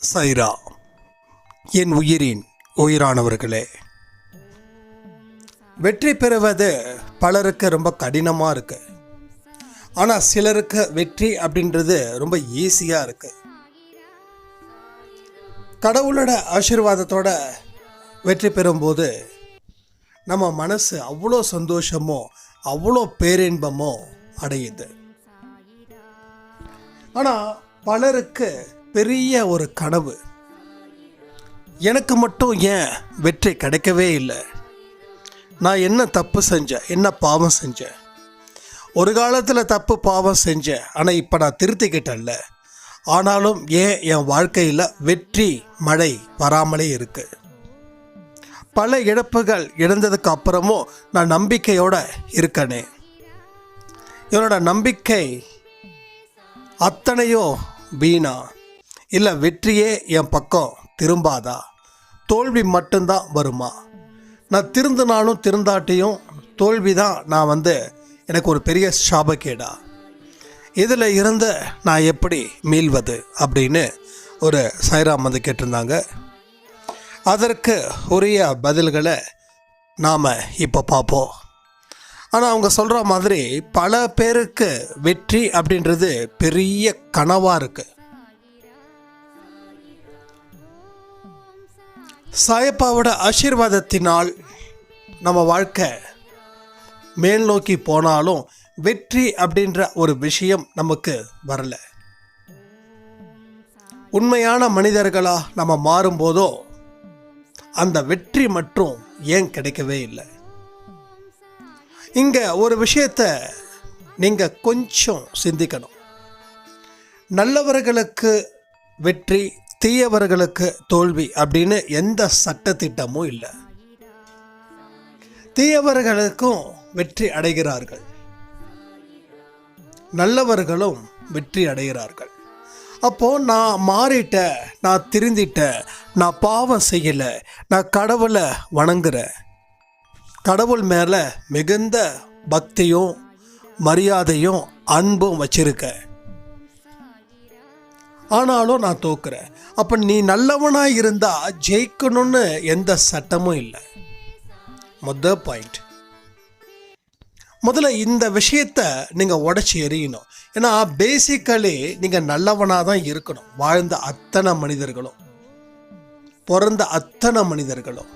சைரா என் உயிரின் உயிரானவர்களே. வெற்றி பெறுவது பலருக்கு ரொம்ப கடினமாக இருக்கு. ஆனால் சிலருக்கு வெற்றி அப்படின்றது ரொம்ப ஈஸியாக இருக்கு. கடவுளோட ஆசீர்வாதத்தோட வெற்றி பெறும்போது நம்ம மனசு அவ்வளோ சந்தோஷமோ அவ்வளோ பேரின்பமோ அடையுது. ஆனால் பலருக்கு பெரிய ஒரு கனவு. எனக்கு மட்டும் ஏன் வெற்றி கிடைக்கவே இல்லை? நான் என்ன தப்பு செஞ்சேன்? என்ன பாவம் செஞ்சேன்? ஒரு காலத்தில் தப்பு பாவம் செஞ்சேன். ஆனால் இப்போ நான் திருத்திக்கிட்டேன்ல. ஆனாலும் ஏன் என் வாழ்க்கையில் வெற்றி மழை வராமலே இருக்கு? பல இழப்புகள் இழந்ததுக்கு அப்புறமும் நான் நம்பிக்கையோடு இருக்கனே. என்னோட நம்பிக்கை அத்தனையோ வீணா. இல்லை வெற்றியே என் பக்கம் திரும்பாதா? தோல்வி மட்டும்தான் வருமா? நான் திருந்தினாலும் திருந்தாட்டியும் தோல்வி தான் நான் வந்து எனக்கு ஒரு பெரிய சாபக்கேடா. இதில் இருந்து நான் எப்படி மீள்வது அப்படின்னு ஒரு சைராம் வந்து கேட்டிருந்தாங்க. அதற்கு உரிய பதில்களை நாம் இப்போ பார்ப்போம். ஆனால் அவங்க சொல்கிற மாதிரி பல பேருக்கு வெற்றி அப்படின்றது பெரிய கனவாக இருக்குது சாயப்பாவோட ஆசீர்வாதத்தினால் நம்ம வாழ்க்கை மேல் நோக்கி போனாலும் வெற்றி அப்படின்ற ஒரு விஷயம் நமக்கு வரல. உண்மையான மனிதர்களாக நம்ம மாறும்போதோ அந்த வெற்றி மட்டும் ஏன் கிடைக்கவே இல்லை? இங்கே ஒரு விஷயத்த நீங்கள் கொஞ்சம் சிந்திக்கணும். நல்லவர்களுக்கு வெற்றி தீயவர்களுக்கு தோல்வி அப்படின்னு எந்த சட்டத்திட்டமும் இல்லை. தீயவர்களுக்கும் வெற்றி அடைகிறார்கள். நல்லவர்களும் வெற்றி அடைகிறார்கள். அப்போ நான் மாறிட்டேன் நான் திருந்திட்டேன் நான் பாவம் செய்யலை நான் கடவுளை வணங்குறேன் கடவுள் மேலே மிகுந்த பக்தியும் மரியாதையும் அன்பும் வச்சிருக்கேன் ஆனாலும் நான் தோக்குறேன். அப்போ நீ நல்லவனாக இருந்தால் ஜெயிக்கணும்னு எந்த சட்டமும் இல்லை. முத பாயிண்ட் முதல்ல இந்த விஷயத்த நீங்கள் உடச்சி எறியணும். ஏன்னா பேசிக்கலி நீங்கள் நல்லவனாக தான் இருக்கணும். வாழ்ந்த அத்தனை மனிதர்களும். பிறந்த அத்தனை மனிதர்களும்.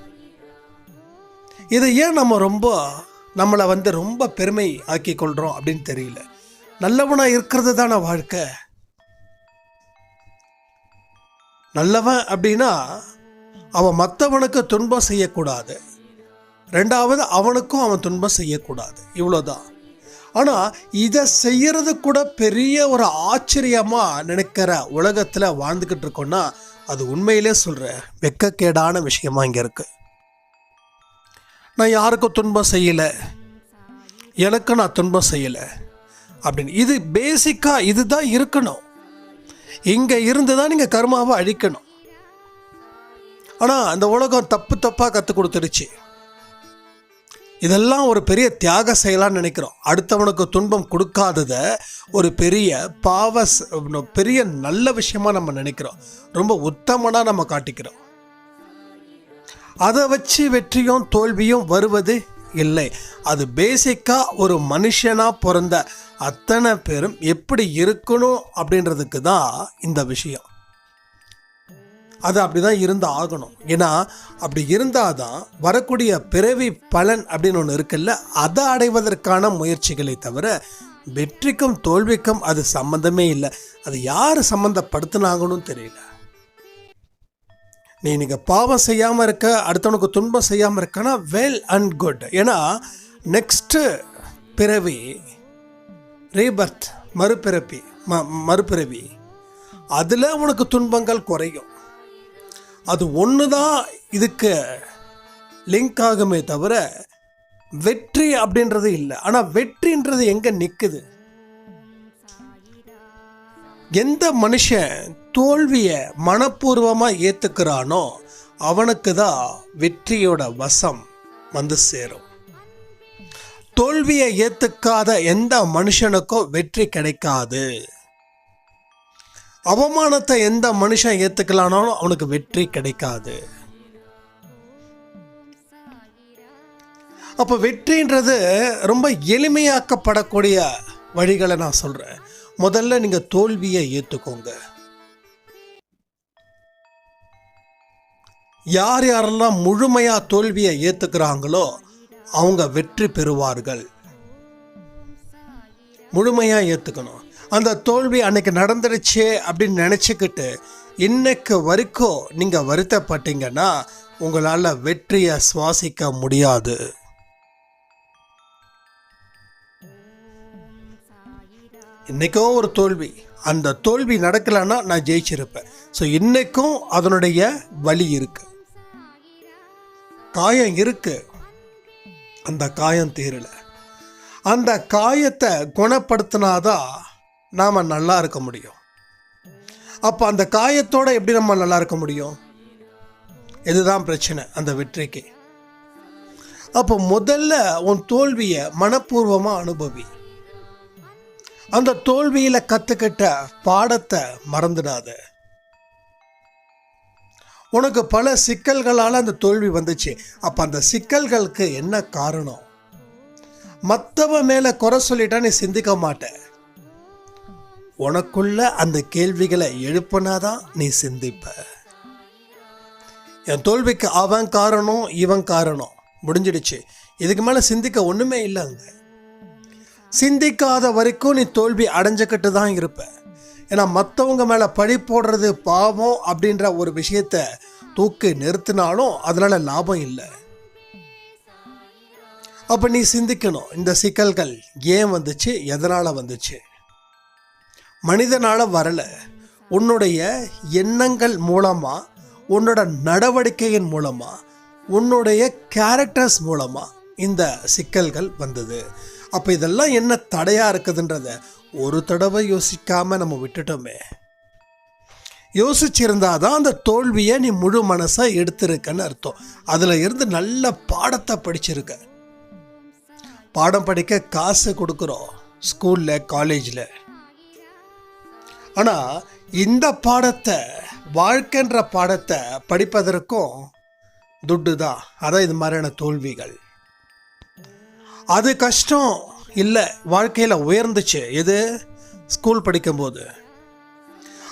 இதை ஏன் நம்ம ரொம்ப நம்மளை வந்து ரொம்ப பெருமை ஆக்கி கொள்கிறோம் அப்படின்னு தெரியல. நல்லவனாக இருக்கிறது தானே வாழ்க்கை. நல்லவன் அப்படின்னா அவன் மற்றவனுக்கு துன்பம் செய்யக்கூடாது. ரெண்டாவது அவனுக்கும் அவன் துன்பம் செய்யக்கூடாது. இவ்வளோதான் ஆனால் இதை செய்யறது கூட பெரிய ஒரு ஆச்சரியமாக நினைக்கிற உலகத்தில் வாழ்ந்துக்கிட்டு இருக்கோன்னா அது உண்மையிலே சொல்கிற வெக்கக்கேடான விஷயமா இங்கே இருக்குது நான் யாருக்கும் துன்பம் செய்யலை? எனக்கு நான் துன்பம் செய்யலை. அப்படின்னு. இது பேசிக்காக இதுதான் இருக்கணும். இங்கே இருந்து தான் நீங்கள் கர்மாவை அழிக்கணும். ஆனால் அந்த உலகம் தப்பு தப்பாக கற்றுக் கொடுத்துருச்சு இதெல்லாம் ஒரு பெரிய தியாக செயலான்னு நினைக்கிறோம். அடுத்தவனுக்கு துன்பம் கொடுக்காதத ஒரு பெரிய பாவ பெரிய நல்ல விஷயமா நம்ம நினைக்கிறோம். ரொம்ப உத்தமனாக நம்ம காட்டிக்கிறோம். அதை வச்சு வெற்றியும் தோல்வியும் வருவது இல்லை. அது பேசிக்காக ஒரு மனுஷனாக பிறந்த அத்தனை பேரும் எப்படி இருக்கணும் அப்படின்றதுக்கு தான் இந்த விஷயம். அது அப்படி தான் இருந்து ஆகணும் ஏன்னா அப்படி இருந்தால் தான் வரக்கூடிய பிறவி பலன் அப்படின்னு ஒன்று இருக்குல்ல அதை அடைவதற்கான முயற்சிகளை தவிர வெற்றிக்கும் தோல்விக்கும் அது சம்மந்தமே இல்லை. அது யார் சம்மந்தப்படுத்தினாங்கன்னு தெரியல. நீ நீங்கள் பாவம் செய்யாமல் இருக்க அடுத்தவனுக்கு துன்பம் செய்யாமல் இருக்கனா வெல் அண்ட் குட் ஏன்னா நெக்ஸ்ட்டு பிறவி ரீபர்த் மறுபிறப்பி ம மறுபிறவி அதில் உனக்கு துன்பங்கள் குறையும். அது ஒன்று தான் இதுக்கு லிங்க் ஆகுமே தவிர வெற்றி அப்படின்றது இல்லை. ஆனால் வெற்றின்றது எங்கே நிற்குது எந்த மனுஷன் தோல்வியை மனப்பூர்வமாக ஏற்றுக்கிறானோ அவனுக்கு தான் வெற்றியோட வசம் வந்து சேரும். தோல்வியை ஏற்றுக்காத எந்த மனுஷனுக்கும் வெற்றி கிடைக்காது. அவமானத்தை எந்த மனுஷன் ஏற்றுக்கலானாலும் அவனுக்கு வெற்றி கிடைக்காது. அப்போ வெற்றின்றது ரொம்ப எளிமையாக்கப்படக்கூடிய வழிகளை நான் சொல்கிறேன் முதல்ல நீங்கள் தோல்வியை ஏற்றுக்கோங்க யார் யாரெல்லாம் முழுமையாக தோல்வியை ஏற்றுக்கிறாங்களோ அவங்க வெற்றி பெறுவார்கள். முழுமையாக ஏற்றுக்கணும் அந்த தோல்வி அன்னைக்கு நடந்துடுச்சே அப்படின்னு நினச்சிக்கிட்டு இன்னைக்கு வரைக்கும் நீங்கள் வருத்தப்பட்டீங்கன்னா உங்களால் வெற்றியை சுவாசிக்க முடியாது. இன்றைக்கும் ஒரு தோல்வி. அந்த தோல்வி நடக்கலைன்னா நான் ஜெயிச்சிருப்பேன். ஸோ இன்றைக்கும் அதனுடைய வலி இருக்குது காயம் இருக்குது அந்த காயம் தேரலை. அந்த காயத்தை குணப்படுத்தினாதான் நாம் நல்லா இருக்க முடியும். அப்போ அந்த காயத்தோடு எப்படி நம்ம நல்லா இருக்க முடியும்? இதுதான் பிரச்சனை அந்த வெற்றிக்கு. அப்போ முதல்ல உன் தோல்வியை மனப்பூர்வமாக அனுபவி. அந்த தோல்வியில் கற்றுக்கிட்ட பாடத்தை மறந்துடாத. உனக்கு பல சிக்கல்களால் அந்த தோல்வி வந்துச்சு. அப்போ அந்த சிக்கல்களுக்கு என்ன காரணம்? மற்றவன் மேலே குறை சொல்லிட்டா நீ சிந்திக்க மாட்ட. உனக்குள்ள அந்த கேள்விகளை எழுப்புனாதான் நீ சிந்திப்ப. என் தோல்விக்கு அவன் காரணம் இவன் காரணம். முடிஞ்சிடுச்சு. இதுக்கு மேலே சிந்திக்க ஒன்றுமே இல்லைங்க சிந்திக்காத வரைக்கும் நீ தோல்வி அடைஞ்சுக்கிட்டு தான் இருப்ப. ஏன்னா மற்றவங்க மேலே பழி போடுறது பாவம் அப்படின்ற ஒரு விஷயத்த தூக்கி நிறுத்தினாலும் அதனால லாபம் இல்லை. அப்போ நீ சிந்திக்கணும். இந்த சிக்கல்கள் ஏன் வந்துச்சு? எதனால் வந்துச்சு? மனிதனால் வரலை. உன்னுடைய எண்ணங்கள் மூலமாக உன்னோட நடவடிக்கையின் மூலமாக உன்னுடைய கேரக்டர்ஸ் மூலமாக இந்த சிக்கல்கள் வந்தது. அப்போ இதெல்லாம் என்ன தடையாக இருக்குதுன்றத ஒரு தடவை யோசிக்காமல் நம்ம விட்டுட்டோமே. யோசிச்சிருந்தா தான் அந்த தோல்வியை நீ முழு மனசாக எடுத்திருக்கன்னு அர்த்தம். அதில் இருந்து நல்ல பாடத்தை படிச்சிருக்க. பாடம் படிக்க காசு கொடுக்குறோம் ஸ்கூலில் காலேஜில். ஆனால் இந்த பாடத்தை வாழ்க்கைன்ற பாடத்தை படிப்பதற்கும் துட்டு தான் அதான் இது மாதிரியான தோல்விகள். அது கஷ்டம் இல்லை. வாழ்க்கையில் உயர்ந்துச்சு. எது? ஸ்கூல் படிக்கும்போது.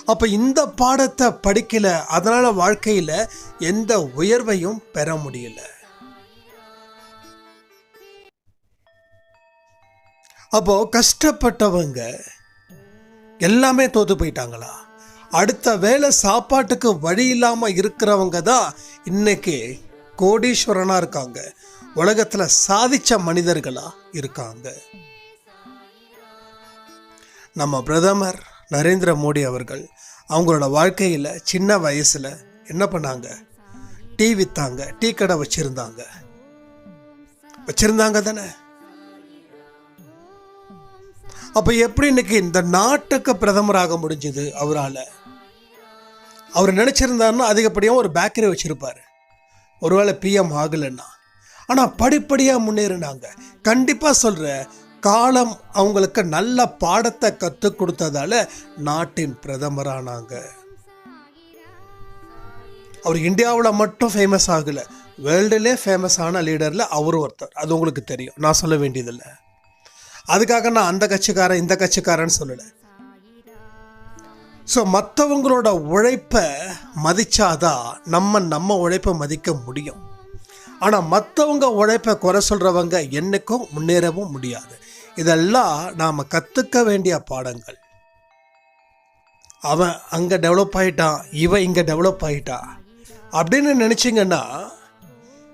அப்போ இந்த பாடத்தை படிக்கல. அதனால் வாழ்க்கையில் எந்த உயர்வையும் பெற முடியல. அப்போ கஷ்டப்பட்டவங்க எல்லாமே தோத்து போயிட்டாங்களா? அடுத்த வேலை சாப்பாட்டுக்கு வழி இல்லாமல் இருக்கிறவங்க தான் இன்னைக்கு கோடீஸ்வரனாக இருக்காங்க. உலகத்தில் சாதிச்ச மனிதர்களாக இருக்காங்க. நம்ம பிரதமர் நரேந்திர மோடி அவர்கள் அவங்களோட வாழ்க்கையில் சின்ன வயசில் என்ன பண்ணாங்க? டீ விற்றாங்க டீ கடை வச்சுருந்தாங்க. வச்சுருந்தாங்க தானே? அப்போ எப்படி இன்னைக்கு இந்த நாட்டுக்கு பிரதமராக முடிஞ்சது அவரால்? அவர் நினச்சிருந்தாருன்னா அதிகப்படியாக ஒரு பேக்கரி வச்சுருப்பார். ஒருவேளை பிஎம் ஆகலைன்னா. ஆனால் படிப்படியாக முன்னேறினாங்க. கண்டிப்பாக சொல்கிற காலம் அவங்களுக்கு நல்ல பாடத்தை கற்றுக் கொடுத்ததால நாட்டின் பிரதமரானாங்க. அவர் இந்தியாவில் மட்டும் ஃபேமஸ் ஆகலை. வேர்ல்டுலே ஃபேமஸான லீடரில் அவரும் ஒருத்தர். அது உங்களுக்கு தெரியும். நான் சொல்ல வேண்டியதில்லை. அதுக்காக நான் அந்த கட்சிக்காரன் இந்த கட்சிக்காரன்னு சொல்லலை. ஸோ மற்றவங்களோட உழைப்பை மதிச்சாதான் நம்ம நம்ம உழைப்பை மதிக்க முடியும். ஆனால் மற்றவங்க உழைப்பை குறை சொல்கிறவங்க என்றைக்கும் முன்னேறவும் முடியாது. இதெல்லாம் நாம் கற்றுக்க வேண்டிய பாடங்கள். அவன் அங்கே டெவலப் ஆகிட்டான் இவன் இங்கே டெவலப் ஆகிட்டா அப்படின்னு நினச்சிங்கன்னா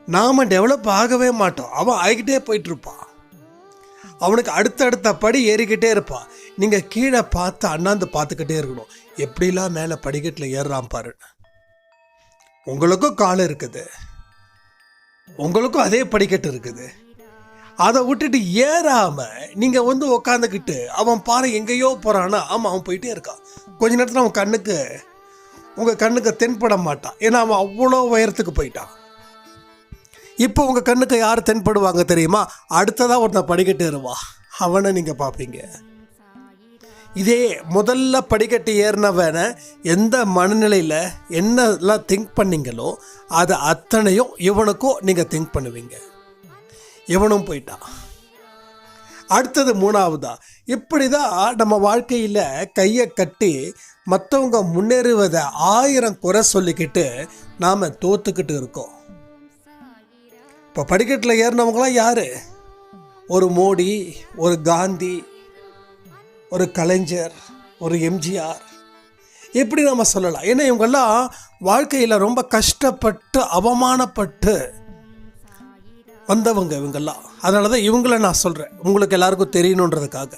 நாம் டெவலப் ஆகவே மாட்டோம். அவன் ஆகிக்கிட்டே போயிட்டுருப்பான். அவனுக்கு அடுத்தடுத்த படி ஏறிக்கிட்டே இருப்பான். நீங்கள் கீழே பார்த்து அண்ணாந்து பார்த்துக்கிட்டே இருக்கணும். எப்படிலாம் மேலே படிக்கட்டில் ஏறுறான் பாரு உங்களுக்கும் கால் இருக்குது. உங்களுக்கும் அதே படிக்கட்டு இருக்குது. அதை விட்டுட்டு ஏறாமல் நீங்கள் வந்து உக்காந்துக்கிட்டு அவன் பாரு எங்கேயோ போகிறான்னா ஆமாம் அவன் போயிட்டே இருக்கான். கொஞ்ச நேரத்தில் அவன் கண்ணுக்கு உங்கள் கண்ணுக்கு தென்பட மாட்டான். ஏன்னா அவன் அவ்வளோ உயரத்துக்கு போயிட்டான். இப்போ உங்கள் கண்ணுக்கு யார் தென்படுவாங்க தெரியுமா? அடுத்ததாக ஒருத்தன் படிக்கட்டு ஏறுவா அவனை நீங்கள் பார்ப்பீங்க. இதே முதல்ல படிக்கட்டு ஏறினவனை எந்த மனநிலையில் என்னெல்லாம் திங்க் பண்ணீங்களோ அது அத்தனையும் இவனுக்கும் நீங்கள் திங்க் பண்ணுவீங்க. இவனும் போயிட்டான். அடுத்தது மூணாவதா? இப்படி தான் நம்ம வாழ்க்கையில் கையை கட்டி மற்றவங்க முன்னேறுவதை ஆயிரம் குறை சொல்லிக்கிட்டு நாம் தோத்துக்கிட்டு இருக்கோம். இப்போ படிக்கட்டில் ஏறினவங்களாம் யார்? ஒரு மோடி ஒரு காந்தி ஒரு கலைஞர் ஒரு எம்ஜிஆர். எப்படி நம்ம சொல்லலாம். ஏன்னா இவங்கெல்லாம் வாழ்க்கையில் ரொம்ப கஷ்டப்பட்டு அவமானப்பட்டு வந்தவங்க இவங்கெல்லாம். அதனால தான் இவங்கள நான் சொல்கிறேன் உங்களுக்கு எல்லாருக்கும் தெரியணுன்றதுக்காக.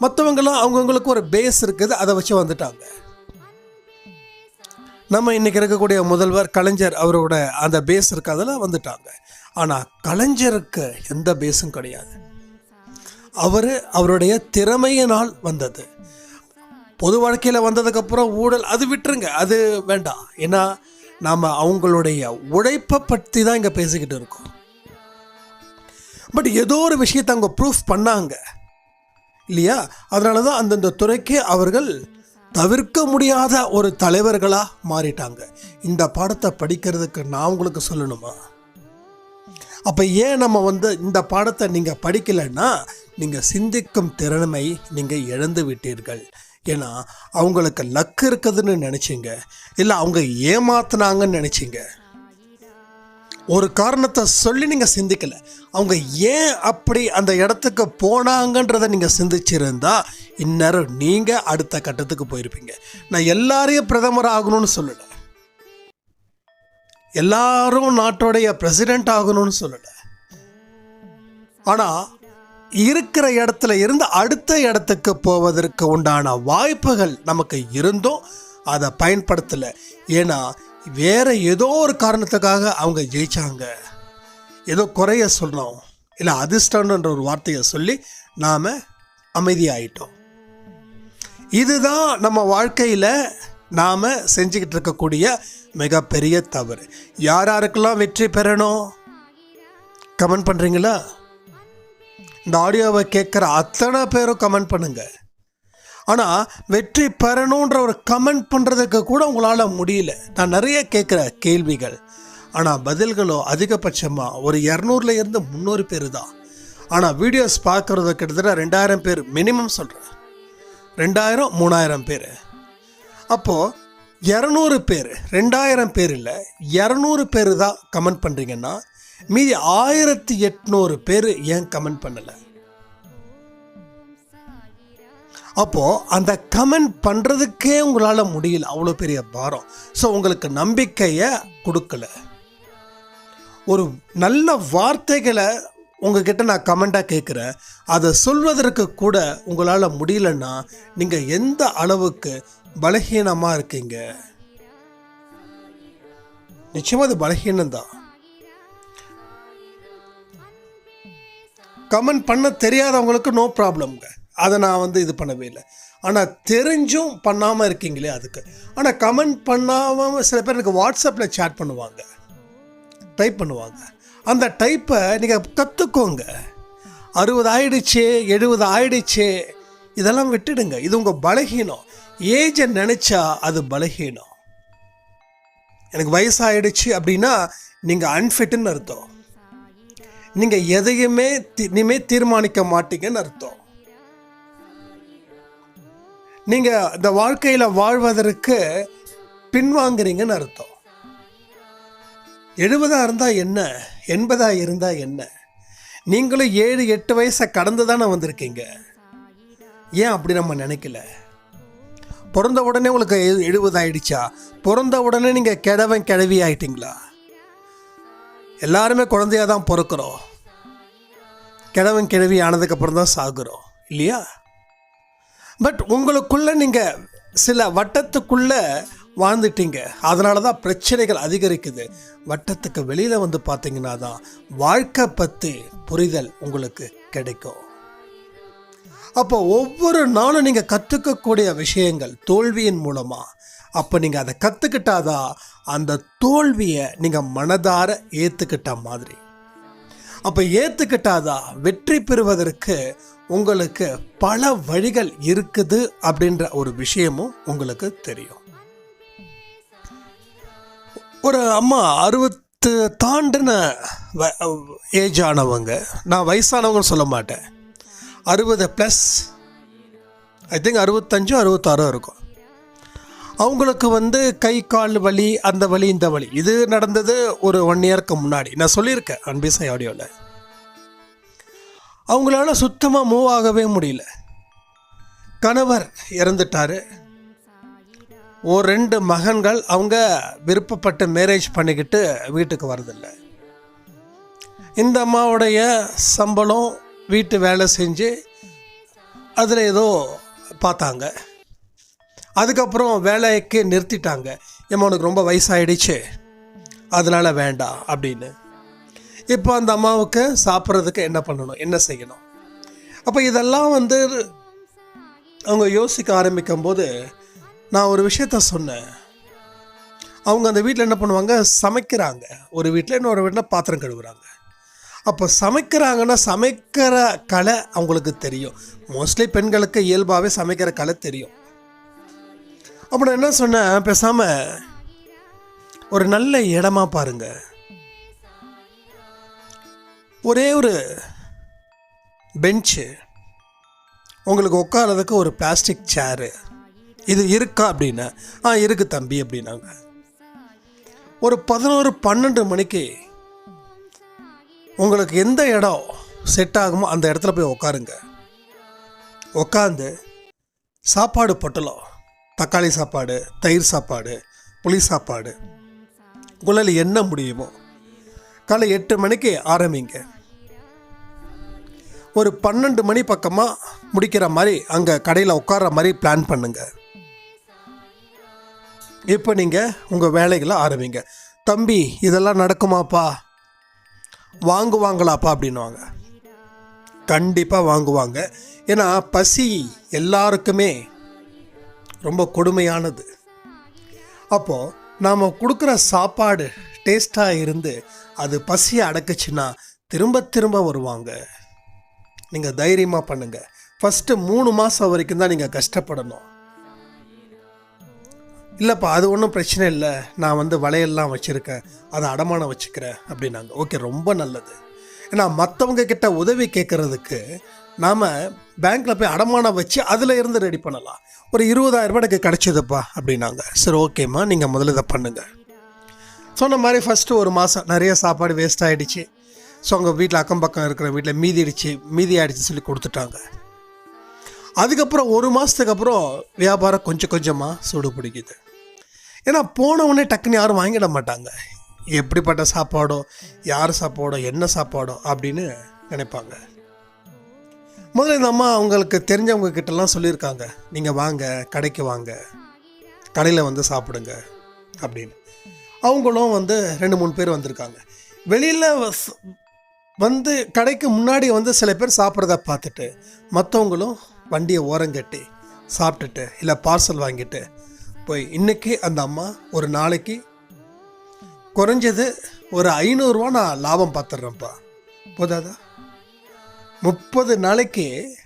மற்றவங்களாம் அவங்கவுங்களுக்கு ஒரு பேஸ் இருக்குது அதை வச்சு வந்துட்டாங்க. நம்ம இன்றைக்கி இருக்கக்கூடிய முதல்வர் கலைஞர் அவரோட அந்த பேஸ் இருக்கிறதுல வந்துட்டாங்க. ஆனால் கலைஞருக்கு எந்த பேஸும் கிடையாது. அவர் அவருடைய திறமையினால் வந்தது. பொது வாழ்க்கையில் வந்ததுக்கப்புறம் ஊழல் அது விட்டுருங்க அது வேண்டாம். ஏன்னா நாம் அவங்களுடைய உழைப்பை பற்றி தான் இங்கே பேசிக்கிட்டு இருக்கோம். பட் ஏதோ ஒரு விஷயத்தை அவங்க ப்ரூஃப் பண்ணாங்க. இல்லையா? அதனால தான் அந்தந்த துறைக்கு அவர்கள் தவிர்க்க முடியாத ஒரு தலைவர்களாக மாறிட்டாங்க. இந்த பாடத்தை படிக்கிறதுக்கு நான் உங்களுக்கு சொல்லணுமா? அப்போ ஏன் நம்ம வந்து இந்த பாடத்தை நீங்கள் படிக்கலைன்னா நீங்கள் சிந்திக்கும் திறமை நீங்கள் இழந்து விட்டீர்கள். ஏன்னா அவங்களுக்கு லக்கு இருக்குதுன்னு நினச்சிங்க. இல்லை அவங்க ஏமாத்தினாங்கன்னு நினச்சிங்க. ஒரு காரணத்தை சொல்லி நீங்கள் சிந்திக்கலை. அவங்க ஏன் அப்படி அந்த இடத்துக்கு போனாங்கன்றதை நீங்கள் சிந்திச்சிருந்தா இந்நேரம் நீங்கள் அடுத்த கட்டத்துக்கு போயிருப்பீங்க. நான் எல்லாரையும் பிரதமர் ஆகணும்னு சொல்லலை. எல்லாரும் நாட்டோடைய பிரசிடெண்ட் ஆகணும்னு சொல்லலை. ஆனால் இருக்கிற இடத்துல இருந்து அடுத்த இடத்துக்கு போவதற்கு உண்டான வாய்ப்புகள் நமக்கு இருந்தும் அதை பயன்படுத்தலை. ஏன்னா வேறு ஏதோ ஒரு காரணத்துக்காக அவங்க ஜெயித்தாங்க ஏதோ குறைய சொன்னோம் இல்லை அதிர்ஷ்டம்ன்ற ஒரு வார்த்தையை சொல்லி நாம் அமைதியாயிட்டோம். இதுதான் நம்ம வாழ்க்கையில் நாம் செஞ்சுக்கிட்டு இருக்கக்கூடிய மிகப்பெரிய தவறு. யார் யாருக்கெல்லாம் வெற்றி பெறணும்? கமெண்ட் பண்ணுறீங்களா இந்த ஆடியோவை கேட்குற அத்தனை பேரும் கமெண்ட் பண்ணுங்கள் ஆனால் வெற்றி பெறணுன்ற ஒரு கமெண்ட் பண்ணுறதுக்கு கூட உங்களால் முடியல. நான் நிறைய கேட்குற கேள்விகள். ஆனால் பதில்களோ அதிகபட்சமாக ஒரு இரநூறுல இருந்து முந்நூறு பேர் தான் ஆனால் வீடியோஸ் பார்க்குறது கிட்டத்தட்ட ரெண்டாயிரம் பேர் மினிமம் சொல்கிறேன் ரெண்டாயிரம் மூணாயிரம் பேர். அப்போது இரநூறு பேர் ரெண்டாயிரம் பேர் இல்லை இரநூறு பேர் தான் கமெண்ட் பண்ணுறீங்கன்னா மீதி ஆயிரத்தி எட்நூறு பேர் ஏன் கமெண்ட் பண்ணலை? அப்போது அந்த கமெண்ட் பண்ணுறதுக்கே உங்களால் முடியல அவ்வளோ பெரிய பாரம். ஸோ உங்களுக்கு நம்பிக்கையை கொடுக்கல. ஒரு நல்ல வார்த்தைகளை உங்ககிட்ட நான் கமெண்ட்டாக கேட்குறேன் அதை சொல்வதற்கு கூட உங்களால் முடியலன்னா நீங்கள் எந்த அளவுக்கு பலகீனமாக இருக்கீங்க. நிச்சயமாக அது பலகீனம்தான். கமெண்ட் பண்ண தெரியாதவங்களுக்கு நோ ப்ராப்ளம்ங்க. அதை நான் வந்து இது பண்ணவே இல்லை. ஆனால் தெரிஞ்சும் பண்ணாமல் இருக்கீங்களே அதுக்கு. ஆனால் கமெண்ட் பண்ணாமல் சில பேர் எனக்கு வாட்ஸ்அப்பில் சேட் பண்ணுவாங்க. டைப் பண்ணுவாங்க. அந்த டைப்பை நீங்கள் கற்றுக்கோங்க அறுபது ஆயிடுச்சு எழுபது ஆயிடுச்சு இதெல்லாம் விட்டுடுங்க. இது உங்கள் பலகீனம். ஏஜை நினச்சா அது பலகீனம். எனக்கு வயசாயிடுச்சு அப்படின்னா நீங்கள் அன்ஃபிட்டுன்னு அர்த்தம். நீங்கள் எதையுமே தி- தீர்மானிக்க மாட்டீங்கன்னு அர்த்தம். நீங்கள் இந்த வாழ்க்கையில் வாழ்வதற்கு பின்வாங்குறீங்கன்னு அர்த்தம். எழுபதாக இருந்தால் என்ன? எண்பதாக இருந்தால் என்ன? நீங்களும் ஏழு எட்டு வயசை கடந்து தானே வந்திருக்கீங்க. ஏன் அப்படி நம்ம நினைக்கல? பிறந்த உடனே உங்களுக்கு எ- எழுபது ஆயிடுச்சா பிறந்த உடனே நீங்கள் கிழவன் கிழவி ஆயிட்டீங்களா? எல்லாருமே குழந்தையாக தான் பிறக்கிறோம். கிழவன் கிழவி ஆனதுக்கப்புறம் தான் சாகுறோம். இல்லையா? பட் உங்களுக்குள்ள நீங்கள் சில வட்டத்துக்குள்ளே வாழ்ந்துட்டீங்க. அதனால தான் பிரச்சனைகள் அதிகரிக்குது. வட்டத்துக்கு வெளியில் வந்து பார்த்தீங்கன்னா தான் வாழ்க்கை பற்றி புரிதல் உங்களுக்கு கிடைக்கும். அப்போ ஒவ்வொரு நாளும் நீங்கள் கற்றுக்கக்கூடிய விஷயங்கள் தோல்வியின் மூலமாக அப்போ நீங்கள் அதை கற்றுக்கிட்டாதான் அந்த தோல்வியை நீங்கள் மனதார ஏற்றுக்கிட்ட மாதிரி. அப்போ ஏற்றுக்கிட்டாதான் வெற்றி பெறுவதற்கு உங்களுக்கு பல வழிகள் இருக்குது அப்படின்ற ஒரு விஷயமும் உங்களுக்கு தெரியும். ஒரு அம்மா அறுபத்து தாண்டின ஏஜ் ஆனவங்க. நான் வயசானவங்கன்னு சொல்ல மாட்டேன். அறுபது ப்ளஸ் ஐ திங்க் அறுபத்தஞ்சோ அறுபத்தாறோ இருக்கும். அவங்களுக்கு வந்து கை கால் வலி அந்த வலி இந்த வலி. இது நடந்தது ஒரு ஒன் இயர்க்கு முன்னாடி. நான் சொல்லியிருக்கேன் அன்பிசை ஆடியோவில் அவங்களால சுத்தமாக மூவ் ஆகவே முடியல. கணவர் இறந்துட்டார். ஒரு ரெண்டு மகன்கள் அவங்க விருப்பப்பட்டு மேரேஜ் பண்ணிக்கிட்டு வீட்டுக்கு வரதில்லை இந்த அம்மாவுடைய சம்பளம் வீட்டு வேலை செஞ்சு அதில் ஏதோ பார்த்தாங்க. அதுக்கப்புறம் வேலைக்கு நிறுத்திட்டாங்க. ஏமா உனக்கு ரொம்ப வயசாகிடுச்சு அதனால் வேண்டாம் அப்படின்னு. இப்போ அந்த அம்மாவுக்கு சாப்பிட்றதுக்கு என்ன பண்ணணும்? என்ன செய்யணும்? அப்போ இதெல்லாம் வந்து அவங்க யோசிக்க ஆரம்பிக்கும் போது நான் ஒரு விஷயத்த சொன்னேன். அவங்க அந்த வீட்டில் என்ன பண்ணுவாங்க? சமைக்கிறாங்க. ஒரு வீட்டில் இன்னொரு வீட்டில் பாத்திரம் கழுவுறாங்க. அப்போ சமைக்கிறாங்கன்னா சமைக்கிற கலை அவங்களுக்கு தெரியும். மோஸ்ட்லி பெண்களுக்கு இயல்பாகவே சமைக்கிற கலை தெரியும். அப்போ நான் என்ன சொன்னேன்? பேசாமல் ஒரு நல்ல இடமா பாருங்க. ஒரே ஒரு பெஞ்சு உங்களுக்கு உட்காரதுக்கு ஒரு பிளாஸ்டிக் சேரு இது இருக்கா அப்படின்னு ஆ இருக்கு தம்பி அப்படின்னாங்க. ஒரு பதினோரு பன்னெண்டு மணிக்கு உங்களுக்கு எந்த இடம் செட் ஆகுமோ அந்த இடத்துல போய் உட்காருங்க உட்காந்து சாப்பாடு பொட்டலம் தக்காளி சாப்பாடு தயிர் சாப்பாடு புளி சாப்பாடு உங்களால் என்ன முடியுமோ காலை எட்டு மணிக்கு ஆரம்பிங்க. ஒரு பன்னெண்டு மணி பக்கமாக முடிக்கிற மாதிரி அங்கே கடையில் உட்கார்ற மாதிரி பிளான் பண்ணுங்க. இப்போ நீங்கள் உங்கள் வேலைகளை ஆரம்பிங்க. தம்பி இதெல்லாம் நடக்குமாப்பா? வாங்குவாங்களாப்பா அப்படின்னுவாங்க. கண்டிப்பாக வாங்குவாங்க. ஏன்னா பசி எல்லாருக்குமே ரொம்ப கொடுமையானது. அப்போது நாம் கொடுக்குற சாப்பாடு டேஸ்ட்டாக இருந்து அது பசியை அடக்குச்சுன்னா திரும்ப திரும்ப வருவாங்க. நீங்கள் தைரியமாக பண்ணுங்கள் ஃபஸ்ட்டு மூணு மாதம் வரைக்கும் தான் நீங்கள் கஷ்டப்படணும். இல்லைப்பா அது ஒன்றும் பிரச்சனை இல்லை. நான் வந்து வளையல்லாம் வச்சுருக்கேன். அதை அடமானம் வச்சுக்கிறேன் அப்படின்னாங்க. ஓகே ரொம்ப நல்லது. ஏன்னா மற்றவங்க கிட்ட உதவி கேட்குறதுக்கு நாம் பேங்க்கில் போய் அடமானம் வச்சு அதில் இருந்து ரெடி பண்ணலாம். ஒரு இருபதாயிரம் ரூபாய் எனக்கு கிடச்சிதுப்பா அப்படின்னாங்க. சரி ஓகேம்மா நீங்கள் முதல்ல இதை பண்ணுங்கள் சொன்ன மாதிரி ஃபஸ்ட்டு ஒரு மாதம் நிறைய சாப்பாடு வேஸ்ட் ஆகிடுச்சு ஸோ அவங்க வீட்டில் அக்கம் பக்கம் இருக்கிற வீட்டில் மீதி அடிச்சு மீதி ஆயிடுச்சு சொல்லி கொடுத்துட்டாங்க. அதுக்கப்புறம் ஒரு மாதத்துக்கு அப்புறம் வியாபாரம் கொஞ்சம் கொஞ்சமாக சூடு பிடிக்குது. ஏன்னா போனவுடனே டக்குன்னு யாரும் வாங்கிட மாட்டாங்க. எப்படிப்பட்ட சாப்பாடோ யார் சாப்பாடோ என்ன சாப்பாடோ அப்படின்னு நினைப்பாங்க. முதல்ல இந்த அம்மா அவங்களுக்கு தெரிஞ்சவங்க கிட்டலாம் சொல்லியிருக்காங்க. நீங்கள் வாங்க கடைக்கு வாங்க. கடையில் வந்து சாப்பிடுங்க. அப்படின்னு. அவங்களும் வந்து ரெண்டு மூணு பேர் வந்திருக்காங்க. வெளியில் வந்து கடைக்கு முன்னாடி வந்து சில பேர் சாப்பிட்றத பார்த்துட்டு மற்றவங்களும் வண்டியை ஓரங்கட்டி சாப்பிட்டுட்டு இல்லை பார்சல் வாங்கிட்டு போய் இன்றைக்கி அந்த அம்மா ஒரு நாளைக்கு குறைஞ்சது ஒரு ஐநூறுரூவா நான் லாபம் பார்த்துட்றேன்ப்பா. போதாதா? முப்பது நாளைக்கு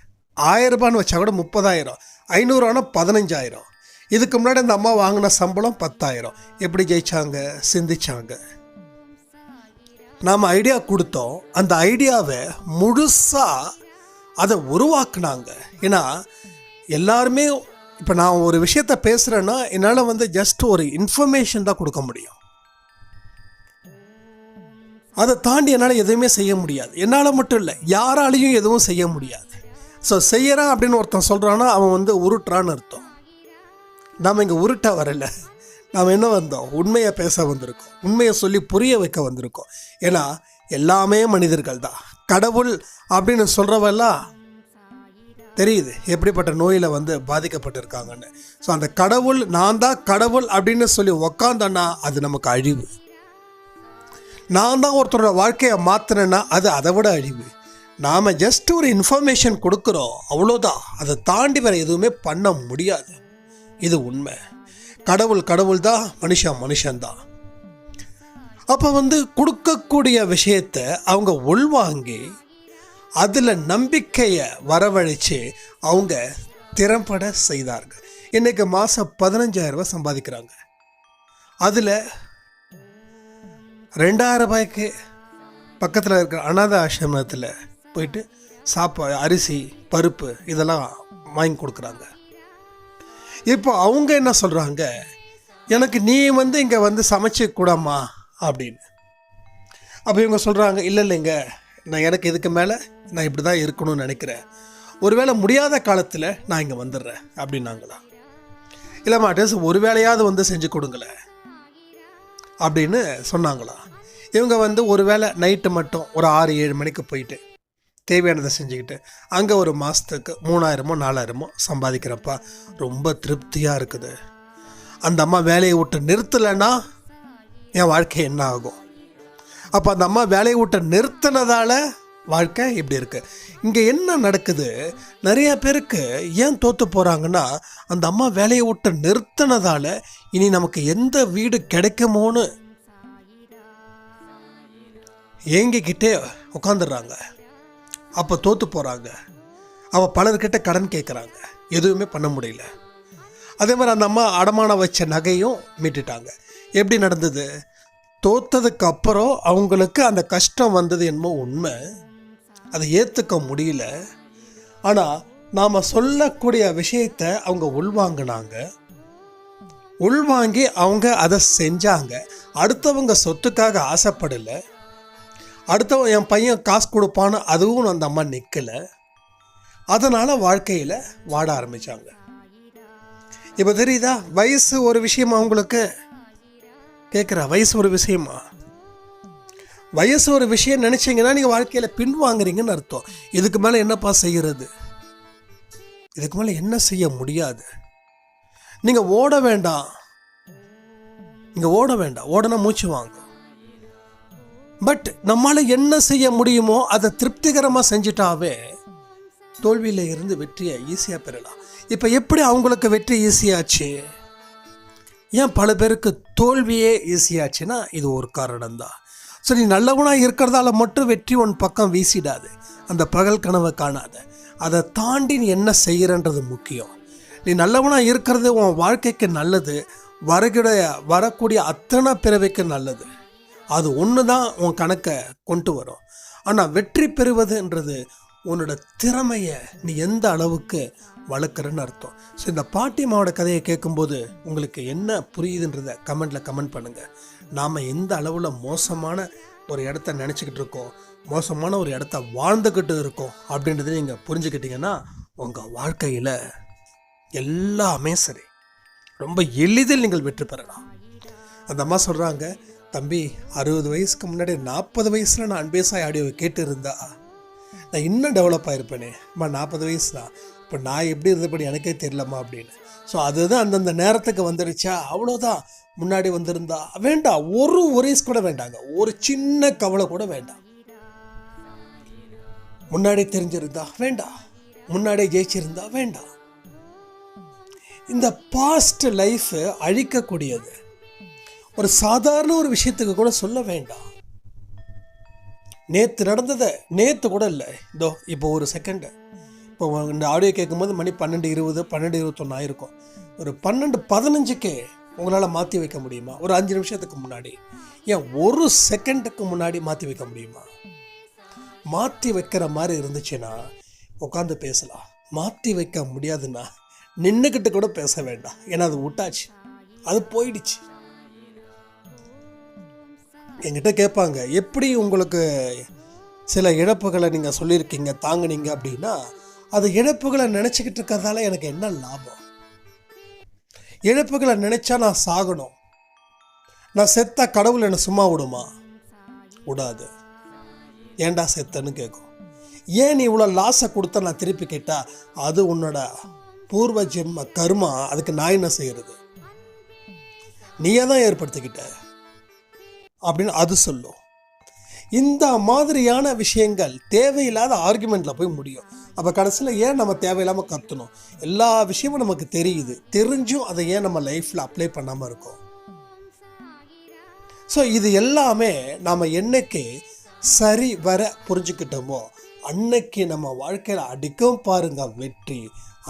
ஆயிரரூபான்னு வச்சா கூட முப்பதாயிரம். ஐநூறுவானா பதினஞ்சாயிரம். இதுக்கு முன்னாடி அந்த அம்மா வாங்கின சம்பளம் பத்தாயிரம். எப்படி ஜெயிச்சாங்க? சிந்திச்சாங்க. நாம் ஐடியா கொடுத்தோம். அந்த ஐடியாவை முழுசாக அதை உருவாக்குனாங்க. ஏன்னா எல்லாருமே இப்போ நான் ஒரு விஷயத்த பேசுகிறேன்னா என்னால் வந்து ஜஸ்ட் ஒரு இன்ஃபர்மேஷன் தான் கொடுக்க முடியும். அதை தாண்டி என்னால் எதுவுமே செய்ய முடியாது. என்னால் மட்டும் இல்லை யாராலையும் எதுவும் செய்ய முடியாது. ஸோ செய்யறான் அப்படின்னு ஒருத்தன் சொல்கிறான்னா அவன் வந்து உருட்டுறான்னு அர்த்தம். நாம் இங்கே உருட்ட வரல. நாம் என்ன வந்தோம்? உண்மையை பேச வந்திருக்கோம். உண்மையை சொல்லி புரிய வைக்க வந்திருக்கோம். ஏன்னா எல்லாமே மனிதர்கள் தான் கடவுள் அப்படின்னு சொல்கிறவெல்லாம் தெரியுது எப்படிப்பட்ட நோயில் வந்து பாதிக்கப்பட்டிருக்காங்கன்னு. ஸோ அந்த கடவுள் நான் தான் கடவுள் அப்படின்னு சொல்லி உக்காந்தோன்னா அது நமக்கு அழிவு. நான் தான் ஒருத்தரோட வாழ்க்கையை மாற்றினேன்னா அது அதை விட அழிவு. நாம் ஜஸ்ட் ஒரு இன்ஃபர்மேஷன் கொடுக்குறோம் அவ்வளோதான். அதை தாண்டி வேறு எதுவுமே பண்ண முடியாது. இது உண்மை. கடவுள் கடவுள் தான் மனுஷன் மனுஷன்தான் அப்போ வந்து கொடுக்கக்கூடிய விஷயத்தை அவங்க உள்வாங்கி அதில் நம்பிக்கையை வரவழைச்சு அவங்க திறம்பட செய்தார்கள். இன்னைக்கு மாதம் பதினஞ்சாயிரம் ரூபாய் சம்பாதிக்கிறாங்க. அதில் ரெண்டாயிரம் ரூபாய்க்கு பக்கத்தில் இருக்கிற அனாத ஆசிரமத்தில் போயிட்டு சாப்பா அரிசி பருப்பு இதெல்லாம் வாங்கி கொடுக்குறாங்க. இப்போ அவங்க என்ன சொல்கிறாங்க எனக்கு நீ வந்து இங்கே வந்து சமைச்சு கூடாமா அப்படின்னு. அப்போ இவங்க சொல்கிறாங்க இல்லை இல்லைங்க. நான் எனக்கு இதுக்கு மேலே நான் இப்படி தான் இருக்கணும்னு நினைக்கிறேன். ஒருவேளை முடியாத காலத்தில் நான் இங்கே வந்துடுறேன் அப்படின்னாங்களா? இல்லைம்மா மாட்டேஸ் ஒரு வேலையாவது வந்து செஞ்சு கொடுங்களேன் அப்படின்னு சொன்னாங்களா? இவங்க வந்து ஒரு வேளை நைட்டு மட்டும் ஒரு ஆறு ஏழு மணிக்கு போயிட்டு தேவையானதை செஞ்சுக்கிட்டு அங்கே ஒரு மாதத்துக்கு மூணாயிரமோ நாலாயிரமோ சம்பாதிக்கிறப்ப ரொம்ப திருப்தியாக இருக்குது. அந்த அம்மா வேலையை விட்டு நிறுத்தலைன்னா என் வாழ்க்கை என்ன ஆகும்? அப்போ அந்த அம்மா வேலையை விட்டு நிறுத்தினதால வாழ்க்கை இப்படி இருக்கு. இங்கே என்ன நடக்குது? நிறைய பேருக்கு ஏன் தோற்று போகிறாங்கன்னா அந்த அம்மா வேலையை விட்டு நிறுத்தினதால இனி நமக்கு எந்த வீடு கிடைக்குமோன்னு ஏங்கிக்கிட்டே உட்காந்துடுறாங்க அப்போ தோற்று போகிறாங்க அவள் பலர்கிட்ட கடன் கேட்குறாங்க எதுவுமே பண்ண முடியல. அதே மாதிரி அந்த அம்மா அடமானம் வச்ச நகையும் மீட்டுட்டாங்க. எப்படி நடந்தது? தோத்ததுக்கு அப்புறம் அவங்களுக்கு அந்த கஷ்டம் வந்தது என்னமோ உண்மை. அதை ஏற்றுக்க முடியல. ஆனால் நாம் சொல்லக்கூடிய விஷயத்தை அவங்க உள்வாங்கினாங்க. உள்வாங்கி அவங்க அதை செஞ்சாங்க. அடுத்தவங்க சொத்துக்காக ஆசைப்படலை. அடுத்தவன் என் பையன் காசு கொடுப்பான்னு அதுவும் அந்த அம்மா நிற்கலை அதனால் வாழ்க்கையில் வாட ஆரம்பித்தாங்க இப்போ தெரியுதா? வயசு ஒரு விஷயம் அவங்களுக்கு. கேட்குற வயசு ஒரு விஷயமா? வயசு ஒரு விஷயம் நினச்சிங்கன்னா நீங்கள் வாழ்க்கையில் பின்வாங்குறீங்கன்னு அர்த்தம். இதுக்கு மேலே என்னப்பா செய்கிறது இதுக்கு மேலே என்ன செய்ய முடியாது? நீங்கள் ஓட வேண்டாம். நீங்கள் ஓட வேண்டாம். ஓடனா மூச்சு வாங்க. பட் நம்மளால் என்ன செய்ய முடியுமோ அதை திருப்திகரமாக செஞ்சிட்டாவே தோல்வியில் இருந்து வெற்றியை ஈஸியாக பெறலாம். இப்போ எப்படி அவங்களுக்கு வெற்றி ஈஸியாச்சு? ஏன் பல பேருக்கு தோல்வியே ஈஸியாச்சுன்னா இது ஒரு காரணம் தான் ஸோ நீ நல்லவனாக இருக்கிறதால மட்டும் வெற்றி உன் பக்கம் வீசிடாது. அந்த பகல் கனவை காணாத. அதை தாண்டி நீ என்ன செய்கிறன்றது முக்கியம். நீ நல்லவனாக இருக்கிறது உன் வாழ்க்கைக்கு நல்லது. வரக்கூடிய வரக்கூடிய அத்தனை பிறவைக்கு நல்லது. அது ஒன்று தான் உன் கணக்கை கொண்டு வரும். ஆனால் வெற்றி பெறுவதுன்றது உன்னோட திறமையை நீ எந்த அளவுக்கு வளர்க்குறன்னு அர்த்தம். ஸோ இந்த பாட்டியம்மாவோட கதையை கேட்கும்போது உங்களுக்கு என்ன புரியுதுன்றத கமெண்டில் கமெண்ட் பண்ணுங்கள் நாம் எந்த அளவில் மோசமான ஒரு இடத்த நினச்சிக்கிட்டு இருக்கோம் மோசமான ஒரு இடத்த வாழ்ந்துக்கிட்டு இருக்கோம் அப்படின்றத நீங்கள் புரிஞ்சுக்கிட்டீங்கன்னா உங்கள் வாழ்க்கையில் எல்லாமே சரி. ரொம்ப எளிதில் நீங்கள் வெற்றி பெறலாம். அந்த அம்மா சொல்கிறாங்க தம்பி அறுபது வயசுக்கு முன்னாடி நாற்பது வயசில் நான் அன்பேசாய் ஆடியோவை கேட்டு இருந்தா நான் இன்னும் டெவலப் ஆகிருப்பேனே அம்மா நாற்பது வயசு தான். இப்போ நான் எப்படி இருந்தபடி எனக்கே தெரியலம்மா அப்படின்னு. ஸோ அதுதான் அந்தந்த நேரத்துக்கு வந்துடுச்சா அவ்வளோதான் முன்னாடி வந்திருந்தா வேண்டாம். ஒரு ஒரேஸ் கூட வேண்டாங்க. ஒரு சின்ன கவலை கூட வேண்டாம். முன்னாடி தெரிஞ்சிருந்தா வேண்டாம். முன்னாடியே ஜெயிச்சிருந்தா வேண்டாம். இந்த பாஸ்ட் லைஃப் அழிக்கக்கூடியது. ஒரு சாதாரண ஒரு விஷயத்துக்கு கூட சொல்ல வேண்டாம். நேற்று நடந்ததை நேற்று கூட இல்லை. இதோ இப்போ ஒரு செகண்டு இப்போ இந்த ஆடியோ கேட்கும்போது மணி பன்னெண்டு இருபது பன்னெண்டு இருபத்தொன்று ஆயிருக்கும். ஒரு பன்னெண்டு பதினஞ்சுக்கே உங்களால் மாற்றி வைக்க முடியுமா? ஒரு அஞ்சு நிமிஷத்துக்கு முன்னாடி. ஏன் ஒரு செகண்டுக்கு முன்னாடி மாற்றி வைக்க முடியுமா? மாற்றி வைக்கிற மாதிரி இருந்துச்சுன்னா உட்காந்து பேசலாம். மாற்றி வைக்க முடியாதுன்னா நின்றுக்கிட்டு கூட பேச வேண்டாம். ஏன்னா அது விட்டாச்சு. அது போயிடுச்சு. என்கிட்ட கேட்பாங்க எப்படி உங்களுக்கு சில இழப்புகளை நீங்கள் சொல்லியிருக்கீங்க தாங்குனீங்க? அப்படின்னா அது இழப்புகளை நினச்சிக்கிட்டு இருக்கிறதால எனக்கு என்ன லாபம்? இழப்புகளை நினச்சா நான் சாகணும். நான் செத்தா கடவுள் என்னை சும்மா விடுமா? விடாது. ஏன்டா செத்தன்னு கேட்கும் ஏன் நீ இவ்வளோ லாஸை கொடுத்த நான் திருப்பி கேட்டா அது உன்னோட பூர்வ ஜென்ம கர்மா அதுக்கு நான் என்ன செய்யறது? நீயே தான் ஏற்படுத்திக்கிட்ட. அப்படின்னு அது சொல்லும். இந்த மாதிரியான விஷயங்கள் தேவையில்லாத ஆர்குமெண்ட்டில் போய் முடியும். அப்போ கடைசியில் ஏன் நம்ம தேவையில்லாமல் கத்தணும் எல்லா விஷயமும் நமக்கு தெரியுது. தெரிஞ்சும் அதை ஏன் நம்ம லைஃப்பில் அப்ளை பண்ணாமல் இருக்கோம்? ஸோ இது எல்லாமே நாம் என்னைக்கு சரி வர புரிஞ்சுக்கிட்டோமோ அன்னைக்கு நம்ம வாழ்க்கையில் அடிக்கும் பாருங்க வெற்றி.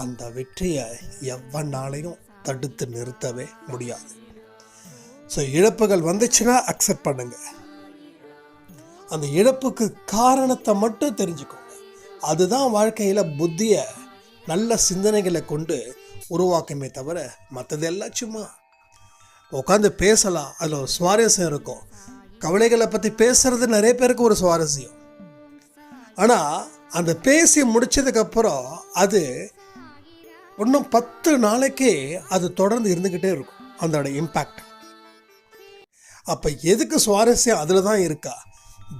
அந்த வெற்றியை எவ்வளோனாலையும் தடுத்து நிறுத்தவே முடியாது. ஸோ இழப்புகள் வந்துச்சுன்னா அக்செப்ட் பண்ணுங்க. அந்த இழப்புக்கு காரணத்தை மட்டும் தெரிஞ்சுக்கும் அதுதான் வாழ்க்கையில் புத்தியை நல்ல சிந்தனைகளை கொண்டு உருவாக்குமே தவிர மற்றதெல்லாம் சும்மா. உட்காந்து பேசலாம். அதில் ஒரு சுவாரஸ்யம் இருக்கும். கவலைகளை பற்றி பேசுறது நிறைய பேருக்கு ஒரு சுவாரஸ்யம். ஆனால் அந்த பேசி முடிச்சதுக்கப்புறம் அது இன்னும் பத்து நாளைக்கு அது தொடர்ந்து இருந்துக்கிட்டே இருக்கும். அதோட இம்பேக்ட் அப்போ எதுக்கு சுவாரஸ்யம் அதில் தான் இருக்கா?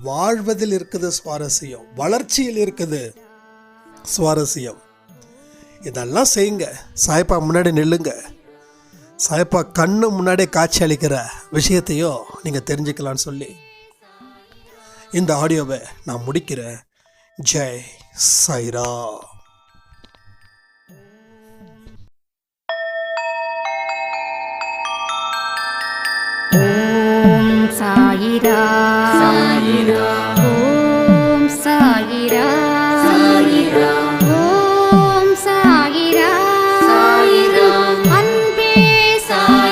வாழ்வதில் இருக்குது சுவாரஸ்யம் வளர்ச்சியில் இருக்குது சுவாரஸ்யம். இதெல்லாம் செய்யுங்க. சாய்ப்பா முன்னாடி நில்லுங்க. சாய்ப்பா கண்ணு முன்னாடி காட்சி அளிக்கிற விஷயத்தையும் நீங்கள் தெரிஞ்சுக்கலான்னு சொல்லி இந்த ஆடியோவை நான் முடிக்கிறேன். ஜெய் சைரா சாயிரா. சாயிரா. ஓம் சாயிரா. சாயிரா. ஓம் சாயிரா. சாயிரா. அன்பே சாயிரா.